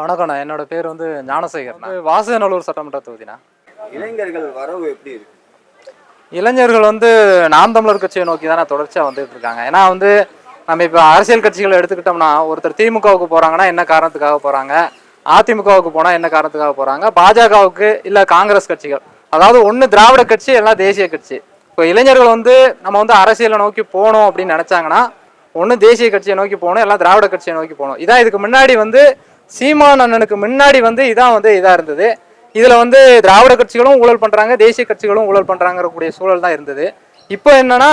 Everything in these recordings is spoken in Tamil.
வணக்கம்ண்ணா என்னோட பேர் வந்து ஞானசேகர் நான் வாசுதநல்லூர் சட்டமன்ற தொகுதிண்ணா. இளைஞர்கள் வரவு எப்படி இருக்கு? இளைஞர்கள் வந்து நாம் தமிழர் கட்சியை நோக்கி தானே தொடர்ச்சியாக வந்துட்டு இருக்காங்க. ஏன்னா வந்து நம்ம இப்போ அரசியல் கட்சிகளை எடுத்துக்கிட்டோம்னா ஒருத்தர் திமுகவுக்கு போகிறாங்கன்னா என்ன காரணத்துக்காக போகிறாங்க அதிமுகவுக்கு போனால் என்ன காரணத்துக்காக போகிறாங்க பாஜகவுக்கு இல்லை காங்கிரஸ் கட்சிகள். அதாவது ஒன்று திராவிட கட்சி எல்லாம் தேசிய கட்சி. இப்போ இளைஞர்கள் வந்து நம்ம வந்து அரசியலை நோக்கி போகணும் அப்படின்னு நினச்சாங்கன்னா ஒன்று தேசிய கட்சியை நோக்கி போகணும் எல்லாம் திராவிட கட்சியை நோக்கி போகணும். இதான் இதுக்கு முன்னாடி வந்து சீமான் அண்ணனுக்கு முன்னாடி வந்து இதான் வந்து இதாக இருந்தது. இதில் வந்து திராவிட கட்சிகளும் ஊழல் பண்ணுறாங்க தேசிய கட்சிகளும் ஊழல் பண்ணுறாங்கக்கூடிய கூடிய சூழல் தான் இருந்தது. இப்போ என்னன்னா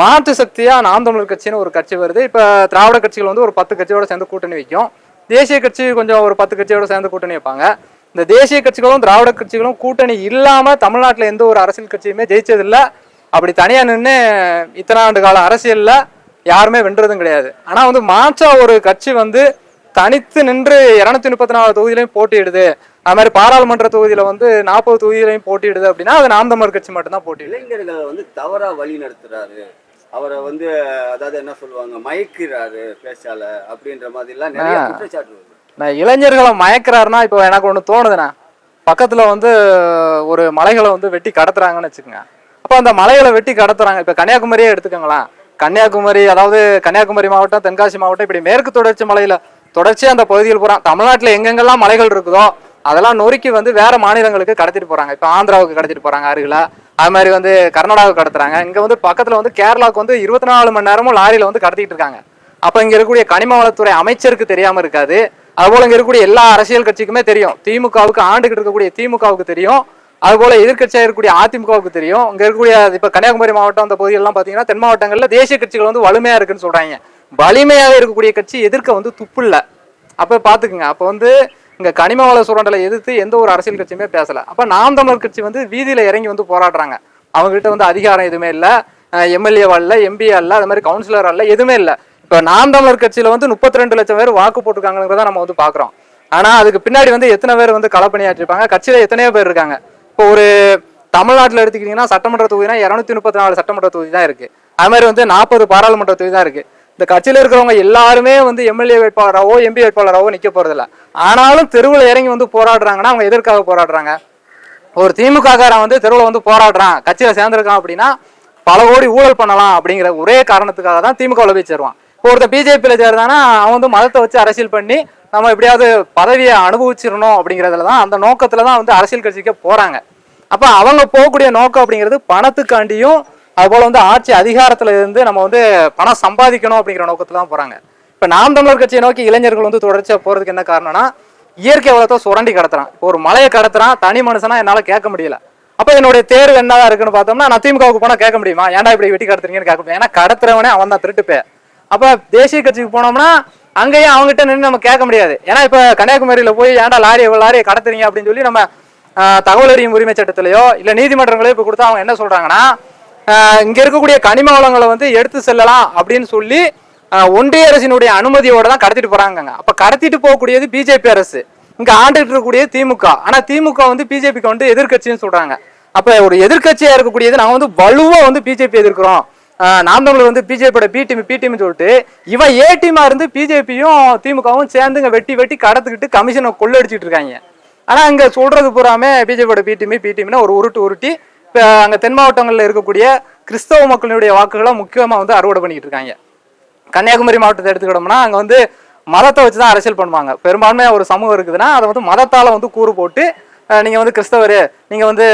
மாற்று சக்தியாக நாம் தமிழர் கட்சின்னு ஒரு கட்சி வருது. இப்போ திராவிட கட்சிகள் வந்து ஒரு பத்து கட்சியோட சேர்ந்து கூட்டணி வைக்கும். தேசிய கட்சி கொஞ்சம் ஒரு பத்து கட்சியோட சேர்ந்து கூட்டணி வைப்பாங்க. இந்த தேசிய கட்சிகளும் திராவிட கட்சிகளும் கூட்டணி இல்லாமல் தமிழ்நாட்டில் எந்த ஒரு அரசியல் கட்சியுமே ஜெயிச்சதில்லை. அப்படி தனியாக நின்று இத்தனை ஆண்டு கால அரசியலில் யாருமே வென்றதும் கிடையாது. ஆனால் வந்து மாற்றா ஒரு கட்சி வந்து தனித்து நின்று இருநூத்தி முப்பத்தி நாலு தொகுதியிலையும் போட்டியிடுது. அது மாதிரி பாராளுமன்ற தொகுதியில வந்து நாற்பது தொகுதியிலையும் போட்டியிடுது அப்படின்னா அது நாம் தமிழர் கட்சி மட்டும்தான் போட்டியிடுது. இளைஞர்களை வந்து தவறா வழி நடத்துறாரு. அவரை வந்து அதாவது என்ன சொல்லுவாங்க மயக்கிறாரு பேச்சால அப்படின்ற மாதிரி எல்லாம் நிறைய. குற்றச்சாட்டு நான் இளைஞர்களை மயக்கிறாருன்னா இப்போ எனக்கு ஒன்று தோணுதுண்ணா. பக்கத்துல வந்து ஒரு மலைகளை வந்து வெட்டி கடத்துறாங்கன்னு வச்சுக்கோங்க. அப்போ அந்த மலைகளை வெட்டி கடத்துறாங்க. இப்போ கன்னியாகுமரியே எடுத்துக்கோங்களேன். கன்னியாகுமரி அதாவது கன்னியாகுமரி மாவட்டம் தென்காசி மாவட்டம் இப்படி மேற்கு தொடர்ச்சி மலையில தொடர்ச்சியாக அந்த பகுதியில் போறான் தமிழ்நாட்டில் எங்கெங்கெல்லாம் மலைகள் இருக்குதோ அதெல்லாம் நொறுக்கி வந்து வேற மாநிலங்களுக்கு கடத்திட்டு போறாங்க. இப்போ ஆந்திராவுக்கு கடத்திட்டு போறாங்க அருகில. அது மாதிரி வந்து கர்நாடகாவுக்கு கடத்துறாங்க. இங்க வந்து பக்கத்துல வந்து கேரளாவுக்கு வந்து இருபத்தி நாலு மணி நேரமும் லாரியில வந்து கடத்திட்டு இருக்காங்க. அப்ப இங்க இருக்கக்கூடிய கனிம வளத்துறை அமைச்சருக்கு தெரியாம இருக்காது. அதுபோல இங்க இருக்கக்கூடிய எல்லா அரசியல் கட்சிக்குமே தெரியும். திமுகவுக்கு ஆண்டுகிட்டு இருக்கக்கூடிய திமுகவுக்கு தெரியும். அதுபோல எதிர்கட்சியாக இருக்கக்கூடிய அதிமுகவுக்கு தெரியும். இங்க இருக்கக்கூடிய இப்ப கன்னியாகுமரி மாவட்டம் அந்த பகுதியெல்லாம் பாத்தீங்கன்னா தென் மாவட்டங்கள்ல தேசிய கட்சிகள் வந்து வலிமையா இருக்குன்னு சொல்றாங்க. வலிமையாக இருக்கக்கூடிய கட்சி எதிர்க்க வந்து துப்பு இல்ல. அப்ப பாத்துக்குங்க. அப்ப வந்து இங்க கனிம வள சுரண்டலை எதிர்த்து எந்த ஒரு அரசியல் கட்சியுமே பேசல. அப்ப நாம் தமிழர் கட்சி வந்து வீதியில இறங்கி வந்து போராடுறாங்க. அவங்க கிட்ட வந்து அதிகாரம் எதுவுமே இல்ல. எம்எல்ஏ அல்ல எம்பி அல்ல அது மாதிரி கவுன்சிலர் அல்ல எதுவுமே இல்ல. இப்ப நாம் தமிழர் கட்சியில வந்து முப்பத்தி ரெண்டு லட்சம் பேர் வாக்கு போட்டிருக்காங்கிறத நம்ம வந்து பாக்குறோம். ஆனா அதுக்கு பின்னாடி வந்து எத்தனை பேர் வந்து களப்பணியாற்றிருப்பாங்க? கட்சியில எத்தனையோ பேர் இருக்காங்க. இப்போ ஒரு தமிழ்நாட்டில் எடுத்துக்கிட்டீங்கன்னா சட்டமன்ற தொகுதினா இரநூத்தி முப்பத்தி நாலு சட்டமன்ற தொகுதி தான் இருக்கு. அது மாதிரி வந்து நாற்பது பாராளுமன்ற தொகுதி தான் இருக்கு. இந்த கட்சியில் இருக்கிறவங்க எல்லாருமே வந்து எம்எல்ஏ வேட்பாளராகவோ எம்பி வேட்பாளராகவோ நிற்க போறதில்ல. ஆனாலும் தெருவில் இறங்கி வந்து போராடுறாங்கன்னா அவங்க எதற்காக போராடுறாங்க? ஒரு திமுக காரன் வந்து தெருவில் வந்து போராடுறான் கட்சியில் சேர்ந்துருக்கான் அப்படின்னா பல கோடி ஊழல் பண்ணலாம் அப்படிங்கிற ஒரே காரணத்துக்காக தான் திமுகவில் போய் சேருவான். இப்போ ஒருத்தர் பிஜேபியில் சேர்ந்தானா அவன் வந்து மதத்தை வச்சு அரசியல் பண்ணி நம்ம எப்படியாவது பதவியை அனுபவிச்சிடணும் அப்படிங்கிறதுல தான் அந்த நோக்கத்தில் தான் வந்து அரசியல் கட்சிக்கு போகிறாங்க அப்போ அவங்க போகக்கூடிய நோக்கம் அப்படிங்கிறது பணத்துக்காண்டியும் அதுபோல் வந்து ஆட்சி அதிகாரத்தில் இருந்து நம்ம வந்து பணம் சம்பாதிக்கணும் அப்படிங்கிற நோக்கத்தில் தான் போகிறாங்க இப்போ நாம் தமிழர் கட்சியை நோக்கி இளைஞர்கள் வந்து தொடர்ச்சியாக போகிறதுக்கு என்ன காரணம்னா இயற்கை வளத்தை சுரண்டி கடத்துறான். இப்போ ஒரு மலையை கடத்துறான் தனி மனுஷனா என்னால் கேட்க முடியல. அப்போ என்னுடைய தேர்வு என்னதான் இருக்குன்னு பார்த்தோம்னா நான் திமுகவுக்கு போனால் கேட்க முடியுமா? ஏன்டா இப்படி வெட்டி கடத்துறீங்கன்னு கேட்க முடியும். ஏன்னா கடத்துறவனே அவன் தான் திருட்டுப்பே அப்போ தேசிய கட்சிக்கு போனோம்னா அங்கேயும் அவங்ககிட்ட நின்று நம்ம கேட்க முடியாது. ஏன்னா இப்போ கன்னியாகுமரியில் போய் ஏன்டா லாரி எவ்வளோ லாரியை கடத்துறீங்க? அப்படின்னு சொல்லி நம்ம தகவல் அறியும் உரிமை சட்டத்திலேயோ இல்லை நீதிமன்றங்களையோ இப்போ கொடுத்தா அவங்க என்ன சொல்கிறாங்கன்னா இங்கே இருக்கக்கூடிய கனிம வளங்களை வந்து எடுத்து செல்லலாம் அப்படின்னு சொல்லி ஒன்றிய அரசினுடைய அனுமதியோட தான் கடத்திட்டு போகிறாங்கங்க அப்ப கடத்திட்டு போகக்கூடியது பிஜேபி அரசு. இங்க ஆண்டுகிட்டு இருக்கக்கூடியது திமுக. ஆனா திமுக வந்து பிஜேபிக்கு வந்து எதிர்க்கட்சின்னு சொல்றாங்க. அப்ப ஒரு எதிர்க்கட்சியா இருக்கக்கூடியது நாங்க வந்து வலுவா வந்து பிஜேபி எதிர்க்கிறோம். ஆஹ் நாம் தமிழர் வந்து பிஜேபியோட பி டீம் பி டீம்னு சொல்லிட்டு இவன் ஏ டீமா இருந்து பிஜேபியும் திமுகவும் சேர்ந்துங்க வெட்டி வெட்டி கடத்துக்கிட்டு கமிஷனை கொள்ளடிச்சிட்டு இருக்காங்க. ஆனா அங்க சொல்றது பூராமே பிஜேபியோட பி டீம் பி டீம்னு ஒரு உருட்டு உருட்டி இப்போ அங்கே தென் மாவட்டங்களில் இருக்கக்கூடிய கிறிஸ்தவ மக்களினுடைய வாக்குகளை முக்கியமாக வந்து அறுவடை பண்ணிக்கிட்டு இருக்காங்க. கன்னியாகுமரி மாவட்டத்தை எடுத்துக்கிட்டோம்னா அங்கே வந்து மதத்தை வச்சு தான் அரசியல் பண்ணுவாங்க. பெரும்பான்மையாக ஒரு சமூகம் இருக்குதுன்னா அதை வந்து மதத்தால் வந்து கூறு போட்டு நீங்கள் வந்து கிறிஸ்தவர் நீங்கள் வந்து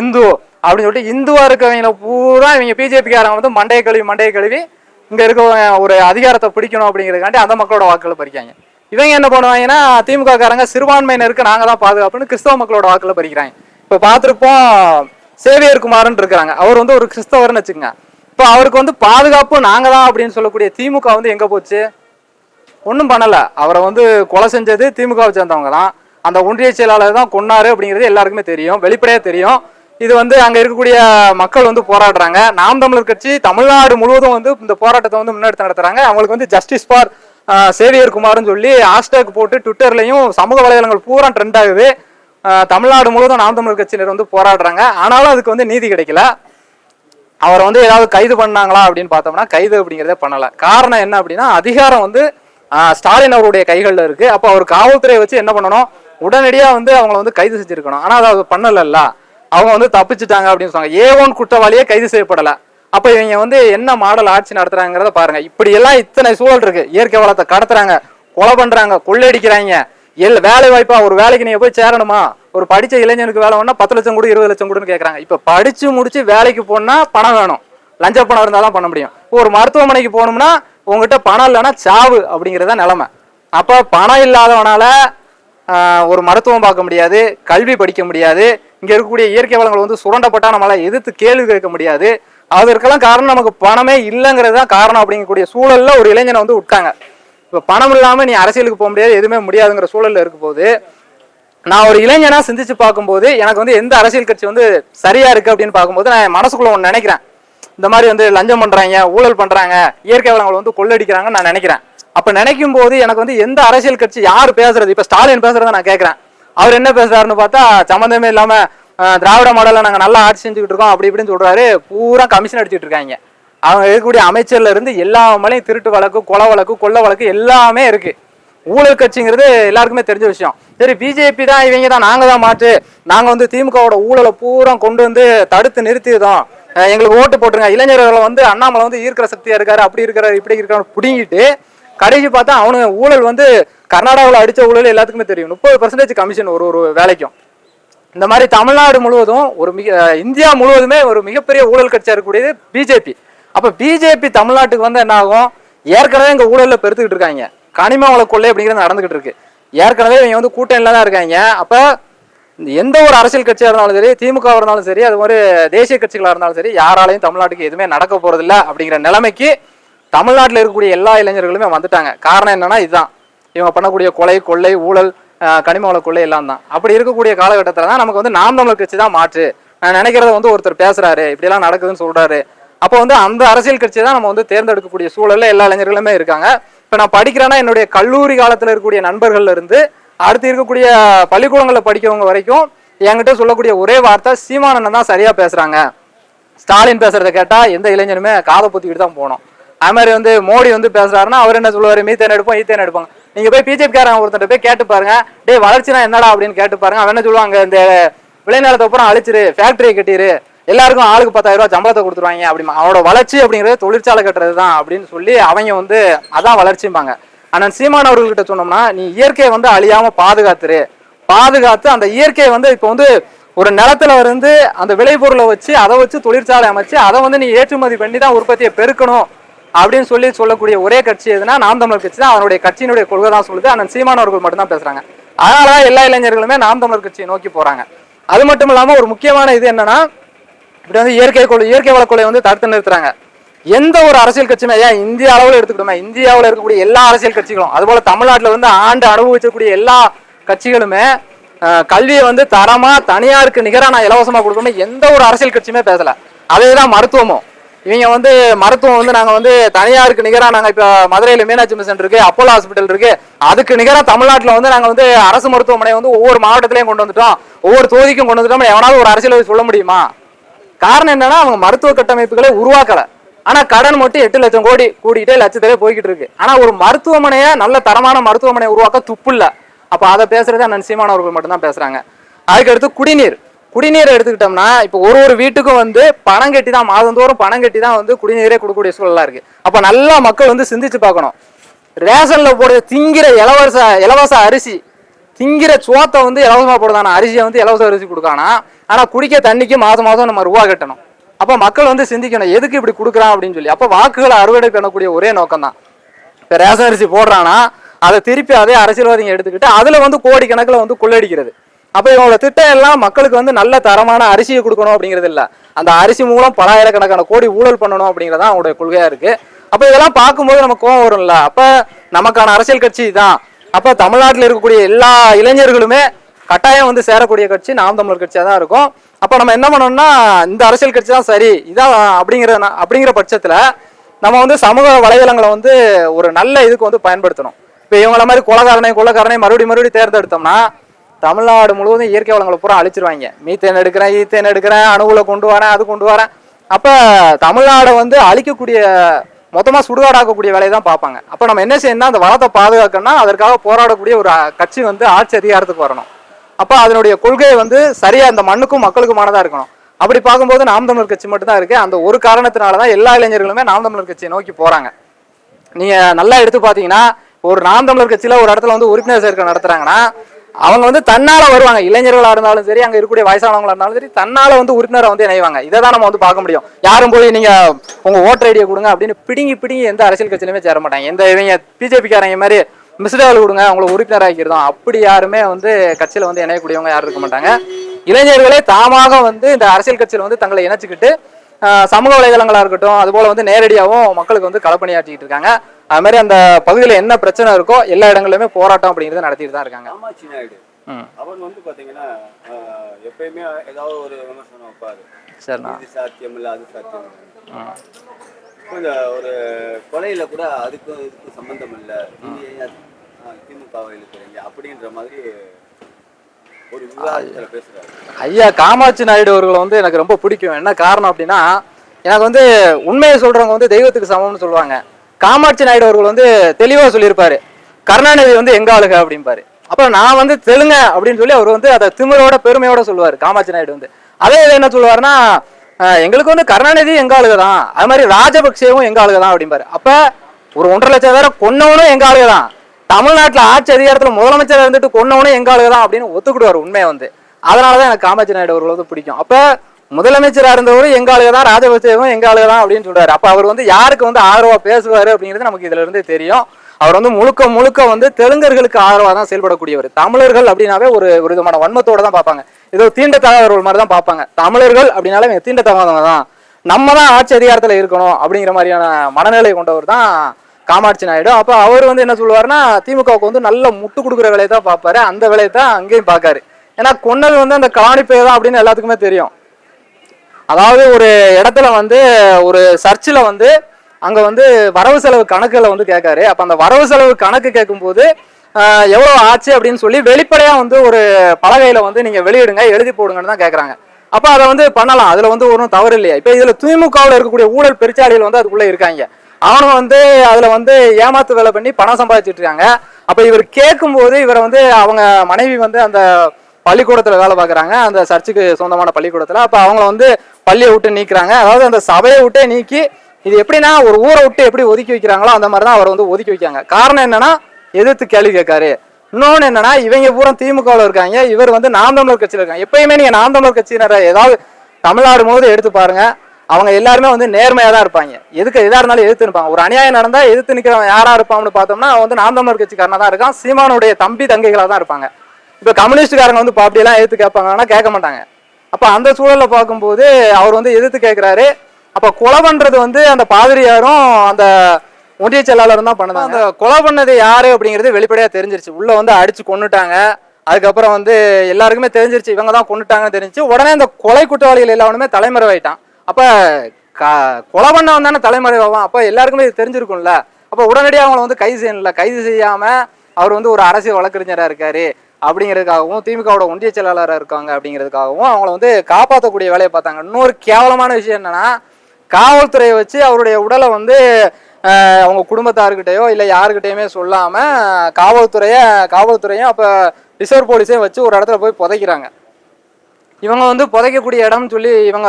இந்து அப்படின்னு சொல்லிட்டு இந்துவாக இருக்கவங்கள பூரா இவங்க பிஜேபிக்காரங்க வந்து மண்டையை கழுவி மண்டையை கழுவி இங்கே இருக்க ஒரு அதிகாரத்தை பிடிக்கணும் அப்படிங்கிறதுக்காண்டி அந்த மக்களோட வாக்குகளை பறிக்காங்க இவங்க என்ன பண்ணுவாங்கன்னா திமுக காரங்க சிறுபான்மையினருக்கு நாங்கள் தான் பாதுகாப்புன்னு கிறிஸ்தவ மக்களோட வாக்குகளை பறிக்கிறாங்க. இப்போ பார்த்துருப்போம் சேவியர் குமார்னு இருக்கிறாங்க. அவர் வந்து ஒரு கிறிஸ்தவர்னு வச்சுக்கோங்க. இப்போ அவருக்கு வந்து பாதுகாப்பு நாங்கள் தான் அப்படின்னு சொல்லக்கூடிய திமுக வந்து எங்கே போச்சு? ஒன்றும் பண்ணலை. அவரை வந்து கொலை செஞ்சது திமுகவை சேர்ந்தவங்க தான் அந்த ஒன்றிய செயலாளர் தான் கொன்னாரு அப்படிங்கிறது எல்லாருக்குமே தெரியும். வெளிப்படையாக தெரியும். இது வந்து அங்கே இருக்கக்கூடிய மக்கள் வந்து போராடுறாங்க. நாம் தமிழர் கட்சி தமிழ்நாடு முழுவதும் வந்து இந்த போராட்டத்தை வந்து முன்னெடுத்து நடத்துறாங்க. அவங்களுக்கு வந்து ஜஸ்டிஸ் ஃபார் சேவியர் குமார்னு சொல்லி ஹேஷ்டேக் போட்டு ட்விட்டர்லையும் சமூக வலைதளங்கள் பூரா ட்ரெண்ட் ஆகுது. தமிழ்நாடு முழுவதும் நாம் தமிழ் கட்சியினர் வந்து போராடுறாங்க. ஆனாலும் அதுக்கு வந்து நீதி கிடைக்கல. அவரை வந்து ஏதாவது கைது பண்ணாங்களா அப்படின்னு பார்த்தோம்னா கைது அப்படிங்கிறதே பண்ணல. காரணம் என்ன அப்படின்னா அதிகாரம் வந்து ஸ்டாலின் அவருடைய கைகளில் இருக்கு. அப்போ அவர் காவல்துறையை வச்சு என்ன பண்ணணும்? உடனடியாக வந்து அவங்கள வந்து கைது செஞ்சிருக்கணும். ஆனால் அதை அவர் பண்ணலல்ல. அவங்க வந்து தப்பிச்சுட்டாங்க அப்படின்னு சொன்னாங்க. ஏ ஒன் குற்றவாளியே கைது செய்யப்படலை. அப்போ இவங்க வந்து என்ன மாடல் ஆட்சி நடத்துறாங்கிறத பாருங்க. இப்படியெல்லாம் இத்தனை சூழல் இருக்கு. இயற்கை வளத்தை கடத்துறாங்க கொலை பண்றாங்க கொள்ளையடிக்கிறாங்க. இல்லை வேலை வாய்ப்பா ஒரு வேலைக்கு நீங்க போய் சேரணுமா? ஒரு படிச்ச இளைஞனுக்கு வேலை வேணா பத்து லட்சம் கூட இருபது லட்சம் கூடன்னு கேக்குறாங்க. இப்ப படிச்சு முடிச்சு வேலைக்கு போனா பணம் வேணும். லஞ்ச பணம் இருந்தாதான் பண்ண முடியும். இப்போ ஒரு மருத்துவமனைக்கு போகணும்னா உங்ககிட்ட பணம் இல்லைன்னா சாவு அப்படிங்கிறத நிலைமை. அப்ப பணம் இல்லாதவனால ஒரு மருத்துவம் பார்க்க முடியாது கல்வி படிக்க முடியாது இங்க இருக்கக்கூடிய இயற்கை வளங்கள் வந்து சுரண்டப்பட்டா நம்மளால எதிர்த்து கேள்வி கேட்க முடியாது. அதற்கெல்லாம் காரணம் நமக்கு பணமே இல்லைங்கிறது தான் காரணம் அப்படிங்கக்கூடிய சூழல்ல ஒரு இளைஞனை வந்து விட்டாங்க. இப்போ பணம் இல்லாமல் நீ அரசியலுக்கு போக முடியாது எதுவுமே முடியாதுங்கிற சூழலில் இருக்கும் போது நான் ஒரு இளைஞனா சிந்திச்சு பார்க்கும்போது எனக்கு வந்து எந்த அரசியல் கட்சி வந்து சரியா இருக்கு அப்படின்னு பார்க்கும்போது நான் மனசுக்குள்ள ஒன்று நினைக்கிறேன். இந்த மாதிரி வந்து லஞ்சம் பண்றாங்க ஊழல் பண்றாங்க இயற்கை வளங்களை வந்து கொள்ளடிக்கிறாங்கன்னு நான் நினைக்கிறேன். அப்ப நினைக்கும் போது எனக்கு வந்து எந்த அரசியல் கட்சி யார் பேசுறது? இப்ப ஸ்டாலின் பேசுறத நான் கேட்குறேன். அவர் என்ன பேசுறாருன்னு பார்த்தா சம்மந்தமே இல்லாம திராவிட மாடல்ல நாங்க நல்லா ஆட்சி செஞ்சுக்கிட்டு இருக்கோம் அப்படி இப்படின்னு சொல்றாரு. பூரா கமிஷன் அடிச்சுட்டு இருக்காங்க. அவங்க இருக்கக்கூடிய அமைச்சர்ல இருந்து எல்லா மலையும் திருட்டு வழக்கு கொலை வழக்கு கொள்ள வழக்கு எல்லாமே இருக்கு. ஊழல் கட்சிங்கிறது எல்லாருக்குமே தெரிஞ்ச விஷயம். சரி பிஜேபி தான் இவங்க தான் நாங்க தான் மாற்று. நாங்க வந்து திமுகவோட ஊழலை பூரா கொண்டு வந்து தடுத்து நிறுத்தியதோம் எங்களுக்கு ஓட்டு போட்டுருங்க. இளைஞர்களை வந்து அண்ணாமலை வந்து ஈர்க்கிற சக்தியா இருக்காரு அப்படி இருக்காரு இப்படி இருக்காரு பிடிங்கிட்டு கடைசி பார்த்தா அவனு ஊழல் வந்து கர்நாடகாவில் அடித்த ஊழல் எல்லாத்துக்குமே தெரியும். முப்பது பர்சன்டேஜ் கமிஷன் ஒரு ஒரு வேலைக்கும். இந்த மாதிரி தமிழ்நாடு முழுவதும் ஒரு மிக இந்தியா முழுவதுமே ஒரு மிகப்பெரிய ஊழல் கட்சியாக இருக்கக்கூடியது பிஜேபி. அப்ப பிஜேபி தமிழ்நாட்டுக்கு வந்து என்ன ஆகும்? ஏற்கனவே இங்க ஊழலில் பெருத்துக்கிட்டு இருக்காங்க. கனிம வள கொள்ளை அப்படிங்கிறது நடந்துகிட்டு இருக்கு. ஏற்கனவே இவங்க வந்து கூட்டணியில தான் இருக்காங்க. அப்ப எந்த ஒரு அரசியல் கட்சியா இருந்தாலும் சரி திமுக இருந்தாலும் சரி அது மாதிரி தேசிய கட்சிகளா இருந்தாலும் சரி யாராலையும் தமிழ்நாட்டுக்கு எதுவுமே நடக்க போறதில்ல அப்படிங்கிற நிலைமைக்கு தமிழ்நாட்டில் இருக்கக்கூடிய எல்லா இளைஞர்களுமே வந்துட்டாங்க. காரணம் என்னன்னா இதுதான். இவங்க பண்ணக்கூடிய கொலை கொள்ளை ஊழல் கனிம வள கொள்ளை எல்லாம் தான். அப்படி இருக்கக்கூடிய காலகட்டத்தில் தான் நமக்கு வந்து நாம் தமிழர் கட்சி தான் மாற்று. நான் நினைக்கிறத வந்து ஒருத்தர் பேசுறாரு இப்படிலாம் நடக்குதுன்னு சொல்றாரு. அப்போ வந்து அந்த அரசியல் கட்சியை தான் நம்ம வந்து தேர்ந்தெடுக்கக்கூடிய சூழல்ல எல்லா இளைஞர்களுமே இருக்காங்க. இப்போ நான் படிக்கிறேன்னா என்னுடைய கல்லூரி காலத்தில் இருக்கக்கூடிய நண்பர்கள்ல இருந்து அடுத்து இருக்கக்கூடிய பள்ளிக்கூடங்களில் படிக்கிறவங்க வரைக்கும் என்கிட்ட சொல்லக்கூடிய ஒரே வார்த்தை சீமானண்ணன் தான் சரியா பேசுறாங்க. ஸ்டாலின் பேசுறத கேட்டா எந்த இளைஞனுமே காதை பொத்திக்கிட்டு தான் போகணும். அது மாதிரி வந்து மோடி வந்து பேசுறாருன்னா அவர் என்ன சொல்லுவாரு? மீத்தேன் எடுப்போம் ஈத்தேன் எடுப்பாங்க. நீங்க போய் பிஜேபிக்காரன் ஒருத்தர் போய் கேட்டு பாருங்க. டேய் வளர்ச்சினா என்னடா அப்படின்னு கேட்டு பாருங்க. அவன் என்ன சொல்லுவாங்க? இந்த விளைநிலத்தை அப்புறம் அழிச்சிரு ஃபேக்டரியை கட்டிடு எல்லாருக்கும் ஆளுக்கு பத்தாயிரம் ரூபா சம்பளத்தை கொடுத்துருவாங்க அப்படி அவனோட வளர்ச்சி அப்படிங்கிறது தொழிற்சாலை கட்டுறது தான் அப்படின்னு சொல்லி அவங்க வந்து அதான் வளர்ச்சிம்பாங்க. ஆனால் சீமான் அவர்கள்கிட்ட சொன்னோம்னா நீ இயற்கையை வந்து அழியாம பாதுகாத்துரு. பாதுகாத்து அந்த இயற்கையை வந்து இப்போ வந்து ஒரு நிலத்துல இருந்து அந்த விளைபொருளை வச்சு அதை வச்சு தொழிற்சாலை அமைச்சு அதை வந்து நீ ஏற்றுமதி பண்ணி தான் உற்பத்தியை பெருக்கணும் அப்படின்னு சொல்லி சொல்லக்கூடிய ஒரே கட்சி எதுனா நாம் தமிழர் கட்சி தான். அவனுடைய கட்சியினுடைய கொள்கை தான் சொல்லுது. அண்ணன் சீமான் அவர்கள் மட்டும்தான் பேசுறாங்க. அதனால எல்லா இளைஞர்களுமே நாம் தமிழர் கட்சியை நோக்கி போறாங்க. அது மட்டும் இல்லாம ஒரு முக்கியமான இது என்னன்னா இப்படி வந்து இயற்கை கொலை இயற்கை வளக்கொலை வந்து தடுத்து நிறுத்துறாங்க. எந்த ஒரு அரசியல் கட்சியுமே ஏன் இந்திய அளவில் எடுத்துக்கிட்டோமே இந்தியாவில் இருக்கக்கூடிய எல்லா அரசியல் கட்சிகளும் அதுபோல தமிழ்நாட்டில் வந்து ஆண்டு அனுபவிச்சக்கூடிய எல்லா கட்சிகளுமே கல்வியை வந்து தரமா தனியாருக்கு நிகராக நான் இலவசமாக கொடுக்கணும்னு எந்த ஒரு அரசியல் கட்சியுமே பேசல. அதே தான் மருத்துவமும். இவங்க வந்து மருத்துவம் வந்து நாங்கள் வந்து தனியாருக்கு நிகராக நாங்கள் இப்போ மதுரையில் மீனாட்சி மிஷன் இருக்கு அப்போலோ ஹாஸ்பிட்டல் இருக்கு. அதுக்கு நிகராக தமிழ்நாட்டில் வந்து நாங்கள் வந்து அரசு மருத்துவமனை வந்து ஒவ்வொரு மாவட்டத்திலையும் கொண்டு வந்துட்டோம். ஒவ்வொரு தொகுதிக்கும் கொண்டு வந்துட்டோம் எவனாவது ஒரு அரசியல் சொல்ல முடியுமா? காரணம் என்னன்னா அவங்க மருத்துவ கட்டமைப்புகளை உருவாக்கல. ஆனா கடன் மட்டும் எட்டு லட்சம் கோடி கூடிக்கிட்டே லட்சத்திலே போய்கிட்டு இருக்கு. ஆனா ஒரு மருத்துவமனையை நல்ல தரமான மருத்துவமனையை உருவாக்க துப்பு இல்ல. அப்ப அதை பேசுறது அண்ணன் சீமானவர்கள் மட்டும்தான் பேசுறாங்க. அதுக்கடுத்து குடிநீர். குடிநீர் எடுத்துக்கிட்டோம்னா இப்போ ஒரு ஒரு வீட்டுக்கும் வந்து பணம் கட்டி தான் மாதந்தோறும் பணம் கட்டி தான் வந்து குடிநீரே கொடுக்கக்கூடிய சூழலா இருக்கு. அப்ப நல்லா மக்கள் வந்து சிந்திச்சு பார்க்கணும். ரேஷன்ல போடுற திங்கிற இலவச இலவச அரிசி திங்கிற சோத்தை வந்து இலவசமாக போடுதானா அரிசியை வந்து இலவச அரிசி கொடுக்கானா? ஆனால் குடிக்க தண்ணிக்கு மாதம் மாதம் நம்ம ரூபா கட்டணும். அப்போ மக்கள் வந்து சிந்திக்கணும் எதுக்கு இப்படி கொடுக்குறான் அப்படின்னு சொல்லி. அப்போ வாக்குகளை அறுவடை பண்ணக்கூடிய ஒரே நோக்கம் தான் இப்போ ரேஷன் அரிசி போடுறானா அதை திருப்பி அதே அரசியல்வாதிங்க எடுத்துக்கிட்டு அதில் வந்து கோடிக்கணக்கில் வந்து கொள்ளடிக்கிறது. அப்போ இவங்களோட திட்டம் எல்லாம் மக்களுக்கு வந்து நல்ல தரமான அரிசியை கொடுக்கணும் அப்படிங்கிறது இல்லை. அந்த அரிசி மூலம் பலாயிரக்கணக்கான கோடி ஊழல் பண்ணணும் அப்படிங்கிறதான் அவங்களுடைய கொள்கையாக இருக்குது அப்போ இதெல்லாம் பார்க்கும்போது நமக்கு கோவம் வரும்ல. அப்போ நமக்கான அரசியல் கட்சி தான் அப்ப தமிழ்நாட்டில் இருக்கக்கூடிய எல்லா இளைஞர்களுமே கட்டாயம் வந்து சேரக்கூடிய கட்சி நாம் தமிழர் கட்சியா தான் இருக்கும். அப்ப நம்ம என்ன பண்ணோம்னா இந்த அரசியல் கட்சி தான் சரி இதான் அப்படிங்கிற அப்படிங்கிற பட்சத்துல நம்ம வந்து சமூக வலைதளங்களை வந்து ஒரு நல்ல இதுக்கு வந்து பயன்படுத்தணும். இப்போ இவங்கள மாதிரி குலகாரனை குலகாரனை மறுபடியும் மறுபடியும் தேர்ந்தெடுத்தோம்னா தமிழ்நாடு முழுவதும் இயற்கை வளங்களை பூரா அழிச்சிருவாங்க. மீத்தேன் எடுக்கிறேன் ஈத்தேன் எடுக்கிறேன் அணுகுல கொண்டு வரேன் அது கொண்டு வரேன். அப்ப தமிழ்நாடை வந்து அழிக்கக்கூடிய மொத்தமாக சுடுகாடாக்கக்கூடிய வேலையை தான் பார்ப்பாங்க. அப்போ நம்ம என்ன செய்யணும்னா அந்த வளத்தை பாதுகாக்கணும்னா அதற்காக போராடக்கூடிய ஒரு கட்சி வந்து ஆட்சி அதிகாரத்துக்கு வரணும். அப்போ அதனுடைய கொள்கை வந்து சரியாக இந்த மண்ணுக்கும் மக்களுக்குமானதாக இருக்கணும். அப்படி பார்க்கும்போது நாம் தமிழர் கட்சி மட்டும்தான் இருக்கு. அந்த ஒரு காரணத்தினால தான் எல்லா இளைஞர்களுமே நாம் தமிழர் கட்சியை நோக்கி போறாங்க. நீங்க நல்லா எடுத்து பாத்தீங்கன்னா ஒரு நாம் தமிழர் கட்சியில ஒரு இடத்துல வந்து உறுப்பினர் சேர்க்கை நடத்துறாங்கன்னா அவங்க வந்து தன்னால வருவாங்க. இளைஞர்களா இருந்தாலும் சரி அங்க இருக்கக்கூடிய வயசானவங்களா இருந்தாலும் சரி தன்னால வந்து உறுப்பினரை வந்து இணைவாங்க. இதை தான் நம்ம வந்து பார்க்க முடியும். யாரும் போய் நீங்க உங்க ஓட்டர் ஐடியை கொடுங்க அப்படின்னு பிடிங்கி பிடிங்கி எந்த அரசியல் கட்சியிலுமே சேர மாட்டாங்க. எந்த இவங்க பிஜேபிக்காரங்க மாதிரி மிஸ்டேவல் கொடுங்க அவங்களை உறுப்பினர் அப்படி யாருமே வந்து கட்சியில வந்து இணையக்கூடியவங்க யாரும் இருக்க மாட்டாங்க. இளைஞர்களே தாமாக வந்து இந்த அரசியல் கட்சியில வந்து தங்களை இணைச்சிக்கிட்டு சமூக வலைதளங்களா இருக்கட்டும் அதுபோல் வந்து நேரடியாகவும் மக்களுக்கு வந்து களப்பணியாற்றிக்கிட்டு இருக்காங்க. அது மாதிரி அந்த பகுதியில் என்ன பிரச்சனை இருக்கோ எல்லா இடங்களிலுமே போராட்டம் அப்படிங்கிறத நடத்திட்டு தான் இருக்காங்க. காமாட்சி நாயுடு ம். அவர் வந்து பாத்தீங்கன்னா எப்பயுமே ஏதாவது ஒரு விமர்சனம் வைப்பாரு. சரிண்ணா. இது சாத்தியம் இல்ல அது சாத்தியம் இல்ல. ம் இப்போ இந்த ஒரு கொலையில கூட அதுக்கும் இதுக்கும் சம்பந்தம் இல்ல. திமுகவை இழுக்கிறீங்க அப்படின்ற மாதிரி ஒரு விவாதத்துல பேசுறாரு. ஐயா காமாட்சி நாயுடு அவர்களை வந்து எனக்கு ரொம்ப பிடிக்கும். என்ன காரணம் அப்படின்னா எனக்கு வந்து உண்மையை சொல்றவங்க வந்து தெய்வத்துக்கு சமம்னு சொல்லுவாங்க. காமாட்சி நாயுடு அவர்கள் வந்து தெளிவாக சொல்லியிருப்பாரு. கருணாநிதி வந்து எங்க ஆளுக? அப்படிம்பாரு. அப்புறம் நான் வந்து தெலுங்க அப்படின்னு சொல்லி அவர் வந்து அதை திமிரோட பெருமையோட சொல்லுவார் காமாட்சி நாயுடு வந்து. அதே இது என்ன சொல்லுவாருன்னா எங்களுக்கு வந்து கருணாநிதி எங்க ஆளுக தான் அது மாதிரி ராஜபக்சேவும் எங்க ஆளுக தான் அப்படிம்பாரு. அப்ப ஒரு ஒன்றரை லட்சம் பேரை கொன்னவனும் எங்க ஆளுக தான் தமிழ்நாட்டுல ஆட்சி அதிகாரத்துல முதலமைச்சர் இருந்துட்டு கொன்னவனும் எங்க ஆளுக தான் அப்படின்னு ஒத்துக்கிடுவார் உண்மையை வந்து. அதனாலதான் எனக்கு காமாட்சி நாயுடு அவர்கள் வந்து பிடிக்கும். அப்ப முதலமைச்சராக இருந்தவரும் எங்க ஆளுக தான் ராஜபக்சேவும் எங்க ஆளுக தான் அப்படின்னு சொல்றாரு. அப்போ அவர் வந்து யாருக்கு வந்து ஆதரவாக பேசுவார் அப்படிங்கிறது நமக்கு இதுல இருந்து தெரியும். அவர் வந்து முழுக்க முழுக்க வந்து தெலுங்கர்களுக்கு ஆதரவாக தான் செயல்படக்கூடியவர். தமிழர்கள் அப்படின்னாவே ஒரு ஒரு விதமான வன்மத்தோட தான் பார்ப்பாங்க. ஏதோ தீண்டத்தகாதவர்கள் மாதிரி தான் பார்ப்பாங்க. தமிழர்கள் அப்படின்னாலே இவங்க தீண்டத்தகாதவங்க தான். நம்ம தான் ஆட்சி அதிகாரத்தில் இருக்கணும் அப்படிங்கிற மாதிரியான மனநிலை கொண்டவர் தான் காமாட்சி நாயுடு. அப்போ அவர் வந்து என்ன சொல்லுவார்னா திமுகவுக்கு வந்து நல்ல முட்டு கொடுக்குற வேலையை தான் பார்ப்பாரு. அந்த வேலையை தான் அங்கேயும் பார்க்காரு. ஏன்னா கொன்னல் வந்து அந்த கலாணிப்பே தான் அப்படின்னு எல்லாத்துக்குமே தெரியும். அதாவது ஒரு இடத்துல வந்து ஒரு சர்ச்சில் வந்து அங்கே வந்து வரவு செலவு கணக்குகளை வந்து கேட்காரு. அப்போ அந்த வரவு செலவு கணக்கு கேட்கும்போது எவ்வளோ ஆச்சு அப்படின்னு சொல்லி வெளிப்படையாக வந்து ஒரு பலகையில் வந்து நீங்கள் வெளியிடுங்க எழுதி போடுங்கன்னு தான் கேட்குறாங்க. அப்போ அதை வந்து பண்ணலாம். அதில் வந்து ஒன்றும் தவறு இல்லையா. இப்போ இதில் திமுகவில் இருக்கக்கூடிய ஊழல் பெருச்சாளிகள் வந்து அதுக்குள்ளே இருக்காங்க. அவனும் வந்து அதில் வந்து ஏமாத்து வேலை பண்ணி பணம் சம்பாதிச்சிட்டு இருக்காங்க. அப்போ இவர் கேட்கும்போது இவரை வந்து அவங்க மனைவி வந்து அந்த பள்ளிக்கூடத்தில் வேலை பார்க்குறாங்க. அந்த சர்ச்சுக்கு சொந்தமான பள்ளிக்கூடத்தில். அப்போ அவங்கள வந்து பள்ளியை விட்டு நீக்கிறாங்க. அதாவது அந்த சபையை விட்டே நீக்கி இது எப்படின்னா ஒரு ஊரை விட்டு எப்படி ஒதுக்கி வைக்கிறாங்களோ அந்த மாதிரி தான் அவரை வந்து ஒதுக்கி வைக்காங்க காரணம் என்னன்னா எதிர்த்து கேள்வி கேட்காரு. இன்னொன்று என்னன்னா இவங்க பூரா திமுகவில் இருக்காங்க. இவர் வந்து நாம் தமிழர் கட்சியில் இருக்காங்க. எப்பயுமே நீங்கள் நாம் தமிழர் கட்சியினரை ஏதாவது தமிழ்நாடு முழுவதும் எடுத்து பாருங்க. அவங்க எல்லாருமே வந்து நேர்மையாக தான் இருப்பாங்க. எதுக்கு எதாக இருந்தாலும் எதிர்த்து நிற்பாங்க ஒரு அநியாயம் நடந்தால் எதிர்த்து நிற்கிறவன் யாராக இருப்பான்னு பார்த்தோம்னா அவன் வந்து நாம் தமிழர் கட்சிக்காரனாக தான் இருக்கான். சீமானுடைய தம்பி தங்கைகளாக தான் இருப்பாங்க. இப்போ கம்யூனிஸ்ட்காரங்க வந்து இப்ப அப்படியெல்லாம் எதிர்த்து கேட்பாங்கன்னா கேட்க மாட்டாங்க. அப்போ அந்த சூழலை பார்க்கும்போது அவர் வந்து எதிர்த்து கேட்குறாரு அப்போ கொலை பண்ணுறது வந்து அந்த பாதிரியாரும் அந்த ஒன்றிய செயலாளரும் தான் பண்ணதாங்க. அந்த கொலை பண்ணது யாரு அப்படிங்கிறது வெளிப்படையாக தெரிஞ்சிருச்சு. உள்ளே வந்து அடித்து கொன்னுட்டாங்க. அதுக்கப்புறம் வந்து எல்லாருக்குமே தெரிஞ்சிருச்சு இவங்க தான் கொண்டுட்டாங்கன்னு தெரிஞ்சு உடனே இந்த கொலை குற்றவாளிகள் எல்லாருமே தலைமறைவாயிட்டான். அப்போ க- கொலை பண்ணவன் தானே தலைமறைவான் அப்போ எல்லாருக்குமே இது தெரிஞ்சிருக்கும்ல. அப்போ உடனடியாக அவங்கள வந்து கைது செய்யணும்ல. கைது செய்யாமல் அவர் வந்து ஒரு அரசியல் வழக்கறிஞராக இருக்காரு. அப்படிங்கிறதுக்காகவும் திமுகவோட ஒன்றிய செயலாளராக இருக்காங்க அப்படிங்கிறதுக்காகவும் அவங்கள வந்து காப்பாற்றக்கூடிய வேலையை பார்த்தாங்க. இன்னொரு கேவலமான விஷயம் என்னன்னா காவல்துறையை வச்சு அவருடைய உடலை வந்து அவங்க குடும்பத்தார்கிட்டயோ இல்லை யாருக்கிட்டேயுமே சொல்லாமல் காவல்துறையை காவல்துறையும் அப்போ ரிசர்வ் போலீஸையும் வச்சு ஒரு இடத்துல போய் புதைக்கிறாங்க. இவங்க வந்து புதைக்கக்கூடிய இடம்னு சொல்லி இவங்க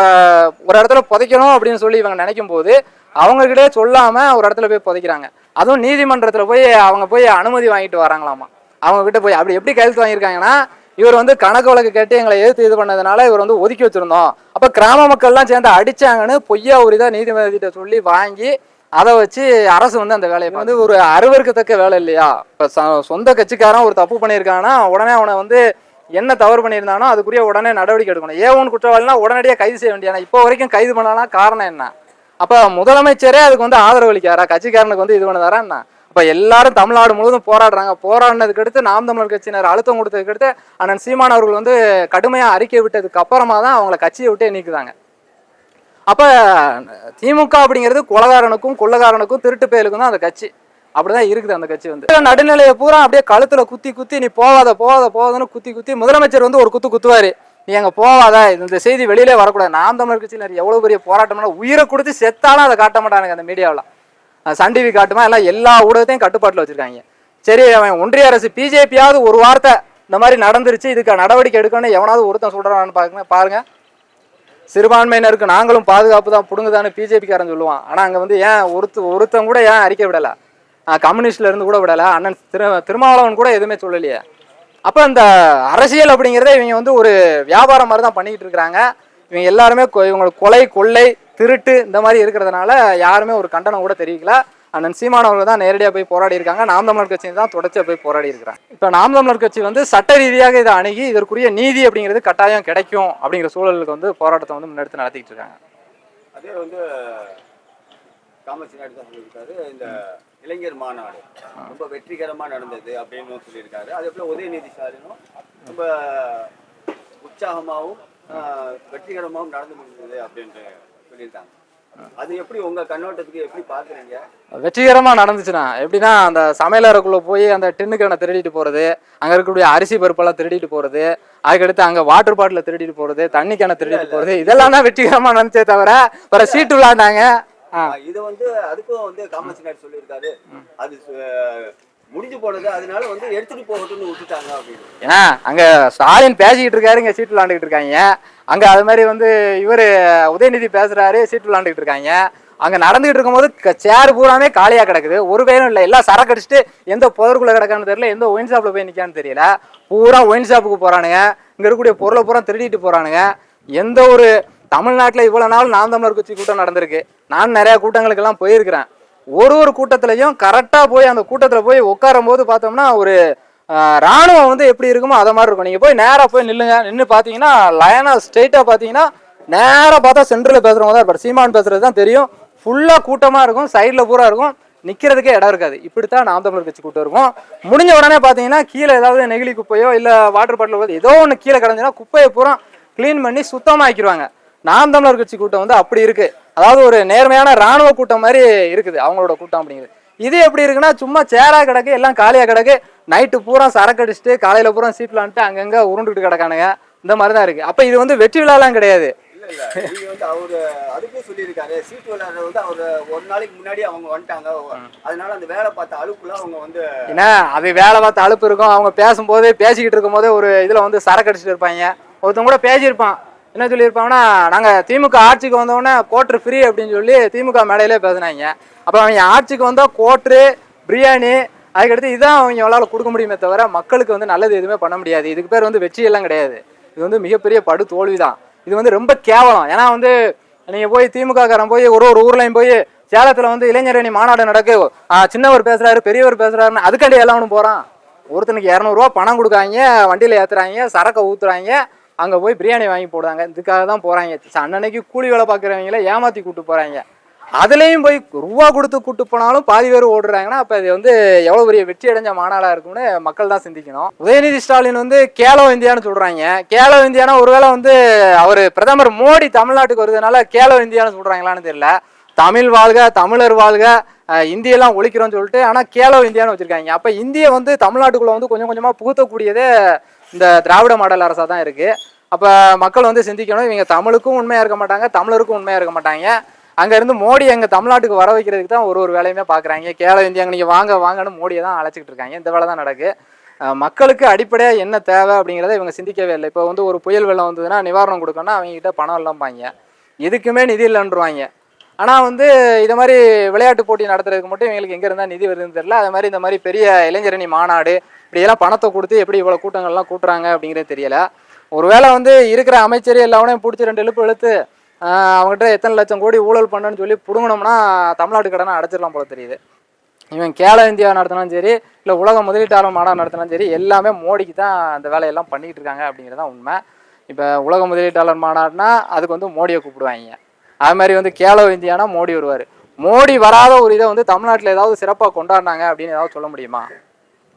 ஒரு இடத்துல புதைக்கணும் அப்படின்னு சொல்லி இவங்க நினைக்கும் போது அவங்ககிட்டே சொல்லாமல் ஒரு இடத்துல போய் புதைக்கிறாங்க. அதுவும் நீதிமன்றத்தில் போய் அவங்க போய் அனுமதி வாங்கிட்டு வராங்களாமா? அவங்க கிட்ட போய் அப்படி எப்படி கையெழுத்து வாங்கியிருக்காங்கன்னா இவர் வந்து கணக்கு வழக்கு கேட்டு எங்களை எதிர்த்து இது பண்ணதுனால இவர் வந்து ஒதுக்கி வச்சிருந்தோம். அப்ப கிராம மக்கள்லாம் சேர்ந்து அடிச்சாங்கன்னு பொய்யா ஒரு இதை நீதிமன்றத்திட்ட சொல்லி வாங்கி அதை வச்சு அரசு வந்து அந்த வேலையை வந்து ஒரு அருவருக்கத்தக்க வேலை இல்லையா? இப்ப ச- சொந்த கட்சிக்காரன் ஒரு தப்பு பண்ணியிருக்காங்கன்னா உடனே அவனை வந்து என்ன தவறு பண்ணியிருந்தானோ அதுக்குரிய உடனே நடவடிக்கை எடுக்கணும். ஏ ஒன் குற்றவாளினா உடனடியாக கைது செய்ய வேண்டியது இப்போ வரைக்கும் கைது பண்ணலாம் காரணம் என்ன? அப்ப முதலமைச்சரே அதுக்கு வந்து ஆதரவு அளிக்காரா கட்சிக்காரனுக்கு வந்து இது பண்ணதாரா என்ன? இப்போ எல்லாரும் தமிழ்நாடு முழுவதும் போராடுறாங்க. போராடினதுக்கு அடுத்து நாம் தமிழர் கட்சியினர் அழுத்தம் கொடுத்ததுக்கு அடுத்து அண்ணன் சீமான் அவர்கள் வந்து கடுமையாக அறிக்கை விட்டதுக்கு அப்புறமா தான் அவங்கள கட்சியை விட்டே நீக்குதாங்க அப்போ திமுக அப்படிங்கிறது கொலகாரனுக்கும் கொள்ளகாரனுக்கும் திருட்டு பேருக்கும் தான் அந்த கட்சி. அப்படிதான் இருக்குது அந்த கட்சி வந்து. நடுநிலையை பூரா அப்படியே கழுத்துல குத்தி குத்தி நீ போவாத போவாத போவாதன்னு குத்தி குத்தி முதலமைச்சர் வந்து ஒரு குத்து குத்துவாரு. நீ அங்கே போவாத இந்த செய்தி வெளியிலே வரக்கூடாது. நாம் தமிழர் கட்சியினர் எவ்வளோ பெரிய போராட்டம்னா உயிரை கொடுத்து செத்தாலும் அதை காட்ட மாட்டானுங்க அந்த மீடியாவில். சன் டிவி காட்டுமா? எல்லாம் எல்லா ஊடகத்தையும் கட்டுப்பாட்டில் வச்சுருக்காங்க. சரி அவன் ஒன்றிய அரசு பிஜேபியாவது ஒரு வார்த்தை இந்த மாதிரி நடந்துருச்சு இதுக்கு நடவடிக்கை எடுக்கணும்னு எவனாவது ஒருத்தன் சொல்கிறான்னு பாருங்க பாருங்கள் சிறுபான்மையினருக்கு நாங்களும் பாதுகாப்பு தான் பிடுங்குதான்னு பிஜேபிக்காரன் சொல்லுவான். ஆனால் அங்கே வந்து ஏன் ஒருத்த ஒருத்தன் கூட ஏன் அறிக்கை விடலை? கம்யூனிஸ்ட்லேருந்து கூட விடலை. அண்ணன் திரு திருமாவளவன் கூட எதுவுமே சொல்லலையே. அப்போ இந்த அரசியல் அப்படிங்கிறத இவங்க வந்து ஒரு வியாபாரம் மாதிரி தான் பண்ணிக்கிட்டு இருக்கிறாங்க. இவங்க எல்லாருமே கொ- கொலை கொள்ளை திருட்டு இந்த மாதிரி இருக்கிறதுனால யாருமே ஒரு கண்டனம் கூட தெரிவிக்கல. அண்ணன் சீமானவர்கள் தான் நேரடியாக போய் போராடி இருக்காங்க. நாம் தமிழர் கட்சி தான் தொடர்ச்சியாக போய் போராடி இருக்கிறாங்க. இப்போ நாம் தமிழர் கட்சி வந்து சட்ட ரீதியாக இதை அணுகி இதற்குரிய நீதி அப்படிங்கிறது கட்டாயம் கிடைக்கும் அப்படிங்கிற சூழலுக்கு வந்து போராட்டத்தை வந்து முன்னெடுத்து நடத்திக்கிட்டு இருக்காங்க. அதே வந்து காமராஜ் நாயுடு தான் சொல்லியிருக்காரு இந்த இளைஞர் மாநாடு ரொம்ப வெற்றிகரமாக நடந்தது அப்படின்னு சொல்லியிருக்காரு. அதே போல உதயநிதி ஸ்டாலினும் ரொம்ப உற்சாகமாகவும் வெற்றிகரமாகவும் நடந்து முடிஞ்சது அப்படின்ட்டு சொல்லியிருக்காங்க. அது எப்படி உங்க கண்ணோட்டத்துக்கு எப்படி பாக்குறீங்க வெற்றிகரமா நடந்துச்சுன்னா எப்படின்னா அந்த சமையலறைக்குள்ள போய் அந்த டின்னுக்கனை திருடிட்டு போறது அங்க இருக்கக்கூடிய அரிசி பருப்பெல்லாம் திருடிட்டு போறது அதுக்கடுத்து அங்க வாட்டர் பாட்டில திருடிட்டு போறது தண்ணி கேனை திருடிட்டு போறது இதெல்லாம் தான் வெற்றிகரமா நடந்துச்சே தவிர வேற சீட்டு விளையாண்டாங்க. ஆஹ், இது வந்து அதுக்கும் வந்து நாயுடு சொல்லியிருக்காரு. அது முடிஞ்சு போனது அதனால வந்து எடுத்துட்டு போகட்டும்னு விட்டுட்டாங்க அப்படின்னு. ஏன்னா அங்க ஸ்டாலின் பேசிக்கிட்டு இருக்காரு இங்க சீட்டு விளாண்டுக்கிட்டு இருக்காங்க. அங்கே அது மாதிரி வந்து இவர் உதயநிதி பேசுகிறாரு சீட்டு விளாண்டுக்கிட்டு இருக்காங்க. அங்கே நடந்துகிட்டு இருக்கும்போது க- சேர் பூராமே காலியாக கிடக்குது. ஒரு பேரும் இல்லை எல்லாம் சரக்கு அடிச்சுட்டு எந்த புதற்குள்ளே கிடக்கான்னு தெரியல எந்த ஒயின் ஷாப்பில் போய் நிற்கான்னு தெரியல. பூரா ஒயின் ஷாப்புக்கு போகிறானுங்க இங்கே இருக்கக்கூடிய பொருளை பூரா திருடிட்டு போகிறானுங்க எந்த ஒரு தமிழ்நாட்டில் இவ்வளோ நாள் நாம் தமிழர் கட்சி கூட்டம் நடந்திருக்கு. நான் நிறையா கூட்டங்களுக்கெல்லாம் போயிருக்கிறேன். ஒரு ஒரு கூட்டத்திலையும் கரெக்டாக போய் அந்த கூட்டத்தில் போய் உட்காரும் போது பார்த்தோம்னா ஒரு ராணுவம் வந்து எப்படி இருக்குமோ அதை மாதிரி இருக்கும். நீங்கள் போய் நேராக போய் நில்லுங்க. நின்று பார்த்தீங்கன்னா லயனாக ஸ்ட்ரெயிட்டாக பார்த்தீங்கன்னா நேராக பார்த்தா சென்டரில் பேசுகிறவங்க தான் இருப்பார். சீமான் பேசுறது தான் தெரியும். ஃபுல்லாக கூட்டமாக இருக்கும். சைடில் பூரா இருக்கும். நிற்கிறதுக்கே இடம் இருக்காது. இப்படித்தான் நாம் தமிழர் கட்சி கூட்டம் இருக்கும். முடிஞ்ச உடனே பார்த்தீங்கன்னா கீழே ஏதாவது நெகிழி குப்பையோ இல்லை வாட்டர் பாட்டில் ஏதோ ஒன்று கீழே கிடந்துன்னா குப்பையை பூரா க்ளீன் பண்ணி சுத்தமாக்கிடுவாங்க நாம் தமிழர் கட்சி கூட்டம் வந்து அப்படி இருக்குது அதாவது ஒரு நேர்மையான இராணுவ கூட்டம் மாதிரி இருக்குது. அவங்களோட கூட்டம் அப்படிங்கிறது. இது எப்படி இருக்குன்னா சும்மா சேரா கிடக்கு எல்லாம் காலியா கிடக்கு. நைட்டு பூரா சரக்கு அடிச்சுட்டு காலையில பூரா சீட்லான்ட்டு அங்கங்க உருண்டுகிட்டு கிடக்கானுங்க. இந்த மாதிரி தான் இருக்கு. அப்ப இது வந்து வெற்றி விழாலாம் கிடையாது. அவரு அதுக்கும் சொல்லியிருக்காரு. சீட்டு விளையாடுறது வந்து அவரு ஒரு நாளைக்கு முன்னாடி அவங்க வந்துட்டாங்க. அதனால அந்த வேலை பார்த்த அழுப்புல அவங்க வந்து ஏன்னா அது வேலை பார்த்து அலுப்பு இருக்கும். அவங்க பேசும்போது பேசிக்கிட்டு இருக்கும்போது ஒரு இதுல வந்து சரக்கு அடிச்சுட்டு இருப்பாங்க. ஒருத்தன் கூட பேசியிருப்பான். என்ன சொல்லியிருப்பாங்கன்னா நாங்கள் திமுக ஆட்சிக்கு வந்தோடனே கோட்ரு ஃப்ரீ அப்படின்னு சொல்லி திமுக மேடையிலே பேசுனாங்க. அப்போ அவங்க ஆட்சிக்கு வந்தால் கோட்ரு பிரியாணி அதுக்கடுத்து இதான் அவங்க அவங்களால கொடுக்க முடியுமே தவிர மக்களுக்கு வந்து நல்லது எதுவுமே பண்ண முடியாது. இதுக்கு பேர் வந்து வெற்றி எல்லாம் கிடையாது. இது வந்து மிகப்பெரிய படு தோல்வி தான் இது வந்து ரொம்ப கேவலம். ஏன்னா வந்து நீங்கள் போய் திமுகக்காரன் போய் ஒரு ஒரு ஊர்லையும் போய் சேலத்தில் வந்து இளைஞரணி மாநாடு நடக்கு. சின்னவர் பேசுகிறாரு பெரியவர் பேசுகிறாருன்னு அதுக்காண்டி எல்லாம் ஒன்று போகிறான் ஒருத்தனுக்கு இரநூறுவா பணம் கொடுக்காங்க வண்டியில் ஏற்றுறாங்க சரக்கை ஊத்துறாங்க. அங்கே போய் பிரியாணி வாங்கி போடுவாங்க. இதுக்காக தான் போகிறாங்க அன்னன்னைக்கு கூலி வேலை பார்க்குறவங்கள ஏமாற்றி கூட்டு போகிறாங்க அதுலேயும் போய் ரூபா கொடுத்து கூட்டு போனாலும் பாதி பேர் ஓடுறாங்கன்னா அப்போ இது வந்து எவ்வளோ பெரிய வெற்றி அடைஞ்ச மாநாடாக இருக்கும்னு மக்கள் தான் சிந்திக்கணும். உதயநிதி ஸ்டாலின் வந்து கேலோ இந்தியான்னு சொல்கிறாங்க கேலோ இந்தியானா ஒருவேளை வந்து அவர் பிரதமர் மோடி தமிழ்நாட்டுக்கு வருதுனால கேலோ இந்தியான்னு சொல்கிறாங்களான்னு தெரியல. தமிழ் வாழ்க தமிழர் வாழ்க இந்தியெல்லாம் ஒழிக்கிறோம்னு சொல்லிட்டு ஆனால் கேலோ இந்தியான்னு வச்சுருக்காங்க. அப்போ இந்தியை வந்து தமிழ்நாட்டுக்குள்ளே வந்து கொஞ்சம் கொஞ்சமாக புகுத்தக்கூடியதே இந்த திராவிட மாடல் அரசாக தான் இருக்குது அப்போ மக்கள் வந்து சிந்திக்கணும் இவங்க தமிழுக்கும் உண்மையாக இருக்க மாட்டாங்க தமிழருக்கும் உண்மையாக இருக்க மாட்டாங்க. அங்கேருந்து மோடி எங்கள் தமிழ்நாட்டுக்கு வர வைக்கிறதுக்கு தான் ஒரு ஒரு வேலையுமே பார்க்குறாங்க கேலோ இந்தியாங்க நீங்கள் வாங்க வாங்கன்னு மோடியை தான் அழைச்சிக்கிட்டு இருக்காங்க. இந்த வேலை தான் நடக்கு. மக்களுக்கு அடிப்படையாக என்ன தேவை அப்படிங்கிறத இவங்க சிந்திக்கவே இல்லை. இப்போ வந்து ஒரு புயல் வெள்ளம் வந்ததுன்னா நிவாரணம் கொடுக்கணும்னா அவங்ககிட்ட பணம் இல்லாம்பாங்க. எதுக்குமே நிதி இல்லைன்றவாங்க. ஆனால் வந்து இது மாதிரி விளையாட்டு போட்டி நடத்துறதுக்கு மட்டும் இவங்களுக்கு எங்கே இருந்தால் நிதி வருதுன்னு தெரியல. அதே மாதிரி இந்த மாதிரி பெரிய இளைஞரணி மாநாடு இப்படியெல்லாம் பணத்தை கொடுத்து எப்படி இவ்வளோ கூட்டங்கள்லாம் கூட்டுறாங்க அப்படிங்கிறது தெரியல. ஒருவேளை வந்து இருக்கிற அமைச்சர் எல்லாவனையும் பிடிச்சி ரெண்டு எழுப்பு இழுத்து அவங்ககிட்ட எத்தனை லட்சம் கோடி ஊழல் பண்ணணும்னு சொல்லி பிடுங்கணும்னா தமிழ்நாட்டு கடனை அடைச்சிடலாம் போல தெரியுது. இவன் கேல இந்தியா நடத்தினாலும் சரி இல்லை உலக முதலீட்டாளர் மாநாடு நடத்தினாலும் சரி எல்லாமே மோடிக்கு தான் அந்த வேலையெல்லாம் பண்ணிக்கிட்டு இருக்காங்க அப்படிங்கிறது தான் உண்மை. இப்போ உலக முதலீட்டாளர் மாநாடுனா அதுக்கு வந்து மோடியை கூப்பிடுவாங்க. அது மாதிரி வந்து கேலோ இந்தியானா மோடி வருவார். மோடி வராத ஒரு இதை வந்து தமிழ்நாட்டில் ஏதாவது சிறப்பாக கொண்டாடினாங்க அப்படின்னு ஏதாவது சொல்ல முடியுமா?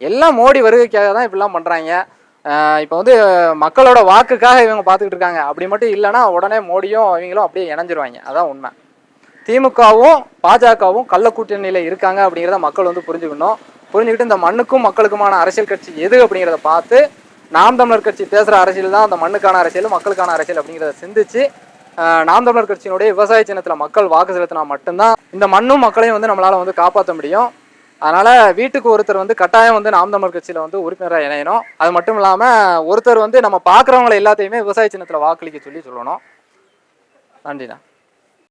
எல்லாம் மோடி வருகைக்காக தான் இப்படிலாம் பண்ணுறாங்க இப்போ வந்து மக்களோட வாக்குக்காக இவங்க பார்த்துக்கிட்டு இருக்காங்க. அப்படி மட்டும் இல்லைன்னா உடனே மோடியும் இவங்களும் அப்படியே இணைஞ்சிருவாங்க. அதான் உண்மை. திமுகவும் பாஜகவும் கள்ள கூட்டணியில் இருக்காங்க அப்படிங்கிறத மக்கள் வந்து புரிஞ்சுக்கணும். புரிஞ்சுக்கிட்டு இந்த மண்ணுக்கும் மக்களுக்குமான அரசியல் கட்சி எது அப்படிங்கிறத பார்த்து நாம் தமிழர் கட்சி பேசுகிற அரசியல் தான் அந்த மண்ணுக்கான அரசியல் மக்களுக்கான அரசியல் அப்படிங்கிறத சிந்திச்சு நாம் தமிழர் கட்சியினுடைய விவசாய சின்னத்தில் மக்கள் வாக்கு செலுத்தினா மட்டும்தான் இந்த மண்ணும் மக்களையும் வந்து நம்மளால் வந்து காப்பாற்ற முடியும். அதனால் வீட்டுக்கு ஒருத்தர் வந்து கட்டாயம் வந்து நாம் தமிழர் கட்சியில் வந்து உறுப்பினராக இணையணும். அது மட்டும் இல்லாமல் ஒருத்தர் வந்து நம்ம பார்க்குறவங்களை எல்லாத்தையுமே விவசாய சின்னத்தில் வாக்களிக்க சொல்லி சொல்லணும். நன்றிண்ணா.